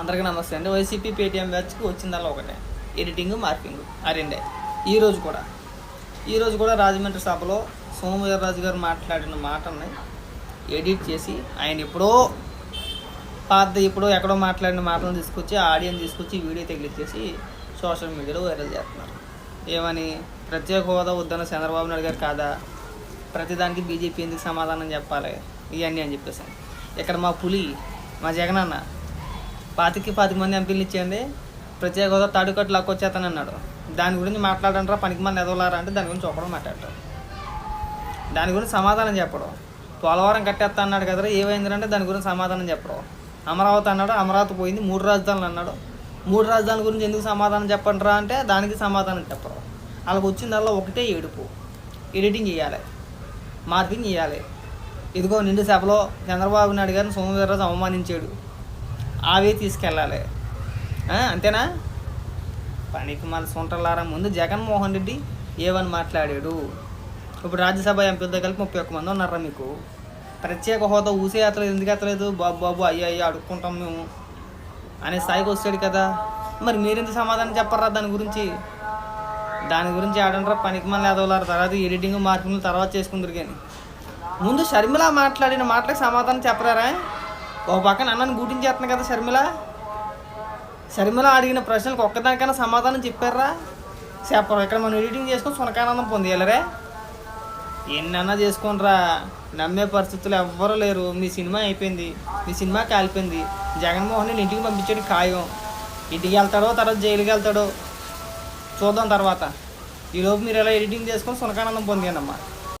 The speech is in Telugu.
అందరికీ నమస్తే అండి. వైసీపీ పేటీఎం బ్యాచ్కి వచ్చిందల్లా ఒకటే. ఎడిటింగ్ మార్కింగ్ ఆ రెండే. ఈరోజు కూడా. ఈరోజు కూడా రాజమండ్రి సభలో సోమవీర్రాజు గారు మాట్లాడిన మాటల్ని ఎడిట్ చేసి ఆయన ఎప్పుడో పాత ఎప్పుడో ఎక్కడో మాట్లాడిన మాటలను తీసుకొచ్చి ఆడియన్ తీసుకొచ్చి వీడియో తగిలిచ్చేసి సోషల్ మీడియాలో వైరల్ చేస్తున్నారు. ఏమని? ప్రత్యేక హోదా వద్దన్న చంద్రబాబు నాయుడు గారు కాదా? ప్రతిదానికి బీజేపీ ఎందుకు సమాధానం చెప్పాలి? ఇవన్నీ అని చెప్పేసి. ఇక్కడ మా పులి మా జగనన్న పాతికి పాతిక మంది ఎంపీలు ఇచ్చేయండి. ప్రత్యేక హోదా తాడుకట్టు లాక్కొచ్చేతాను అన్నాడు దాని గురించి మాట్లాడంటారా పనికి మంది ఎదవలారా అంటే దాని గురించి ఒకడం మాట్లాడతారు దాని గురించి సమాధానం చెప్పడం. పోలవరం కట్టేస్తా అన్నాడు కదరా ఏమైందంటే దాని గురించి సమాధానం చెప్పడం. అమరావతి అన్నాడు అమరావతి పోయింది మూడు రాజధానులు అన్నాడు. మూడు రాజధానుల గురించి ఎందుకు సమాధానం చెప్పండిరా అంటే దానికి సమాధానం చెప్పడం వాళ్ళకి వచ్చిందల్లా ఒకటే ఏడుపు. ఎడిటింగ్ చేయాలి. మార్పింగ్ చేయాలి. ఇదిగో నిండు సభలో చంద్రబాబు నాయుడు గారిని సోమవీర్రాజు అవమానించాడు. అవే తీసుకెళ్ళాలి. అంతేనా? పనికి మన సొంటలారా ముందు జగన్మోహన్ రెడ్డి ఏమని మాట్లాడాడు? ఇప్పుడు రాజ్యసభ ఎంపీతో కలిపి ముప్పై ఒక్క మంది ఉన్నారా మీకు? ప్రత్యేక హోదా ఊసే ఎత్తలేదు ఎందుకు ఎత్తలేదు? బాబు బాబు అయ్యా అయ్యా అడుక్కుంటాం మేము. అనే స్థాయికి వస్తాడు కదా. మరి మీరెందుకు సమాధానం చెప్పరా దాని గురించి? దాని గురించి ఆడంటారా పనికి మళ్ళీ ఎదవలారు తర్వాత ఎడిటింగ్ మార్కింగ్ తర్వాత చేసుకుందరు కానీ. ముందు షర్మిల మాట్లాడిన మాటలకు సమాధానం చెప్పరారా? ఒక పక్కన అన్నని గుర్తించేస్తున్నాను కదా షర్మిల షర్మిల అడిగిన ప్రశ్నలకు ఒక్కదానికైనా సమాధానం చెప్పారా? చెప్పరు ఇక్కడ మనం ఎడిటింగ్ చేసుకొని సునకానందం పొందేయాలరే. ఎన్నన్నా చేసుకోనరా. నమ్మే పరిస్థితులు ఎవ్వరూ లేరు. మీ సినిమా అయిపోయింది. మీ సినిమా కాలిపోయింది. జగన్మోహన్ రెడ్డి ఇంటికి పంపించాడు ఖాయం. ఇంటికి వెళ్తాడో తర్వాత జైలుకి వెళ్తాడో చూద్దాం తర్వాత. ఈలోపు మీరు ఎలా ఎడిటింగ్ చేసుకొని సునకానందం పొందానమ్మా.